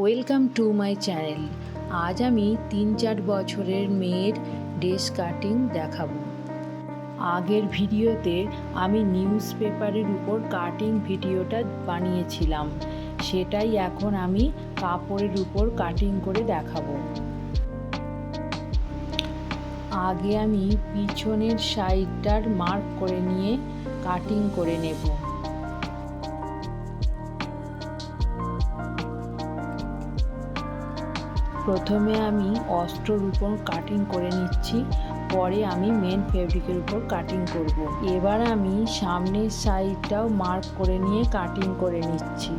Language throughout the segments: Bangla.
ওয়েলকাম টু মাই চ্যানেল আজ আমি তিন চার বছরের মেয়ের ড্রেস কাটিং দেখাবো। আগের ভিডিওতে আমি নিউজ পেপারের উপর কাটিং ভিডিওটা বানিয়েছিলাম। সেটাই এখন আমি কাপড়ের উপর কাটিং করে দেখাবো। আগে আমি পিছনের সাইডটার মার্ক করে নিয়ে কাটিং করে নেব। প্রথমে আমি অস্ত্রর উপর কাটিং করে নিচ্ছি, পরে আমি মেন ফেব্রিকের উপর কাটিং করব। এবার আমি সামনের সাইডটাও মার্ক করে নিয়ে কাটিং করে নিচ্ছি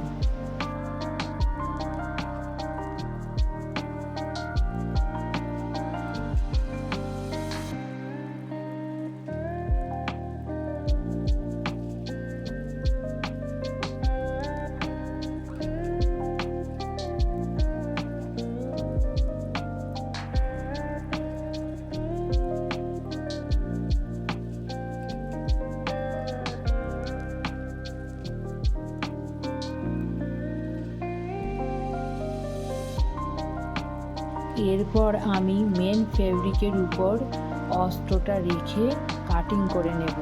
এরপর আমি মেন ফেব্রিকের উপর অস্ত্রটা রেখে কাটিং করে নেব।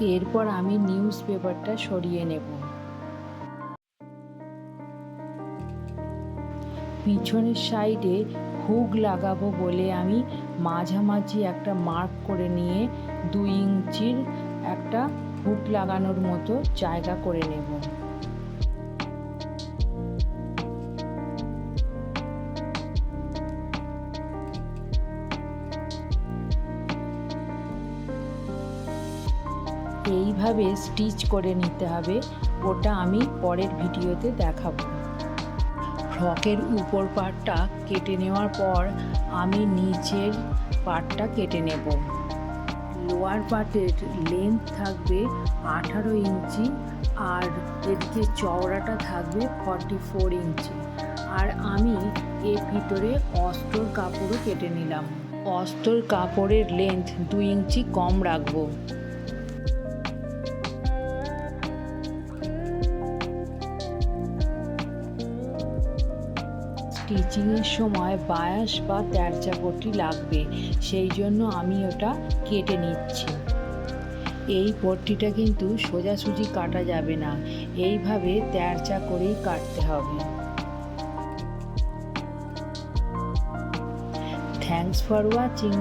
এরপর আমি নিউজ পেপারটা সরিয়ে নেব। পিছনের সাইডে হুক লাগাবো বলে আমি মাঝামাঝি একটা মার্ক করে নিয়ে দুই ইঞ্চির একটা হুক লাগানোর মতো জায়গা করে নেব। এইভাবে স্টিচ করে নিতে হবে, ওটা আমি পরের ভিডিওতে দেখাবো। ফ্রকের উপর পার্টটা কেটে নেওয়ার পর আমি নিচের পার্টটা কেটে নেব। লোয়ার পার্টের লেন্থ থাকবে আঠারো ইঞ্চি আর এদিকে চওড়াটা থাকবে ফর্টি ফোর ইঞ্চি। আর আমি এর ভিতরে অস্ত্রর কাপড়ও কেটে নিলাম। অস্ত্রর কাপড়ের লেন্থ দুই ইঞ্চি কম রাখব। স্টিচিংয়ের সময় বায়াস বা তেরচাপটি লাগবে, সেই জন্য আমি ওটা কেটে নিচ্ছি। এই পট্টিটা কিন্তু সোজাসুজি কাটা যাবে না, এইভাবে তেরচা করেই কাটতে হবে। Thanks for watching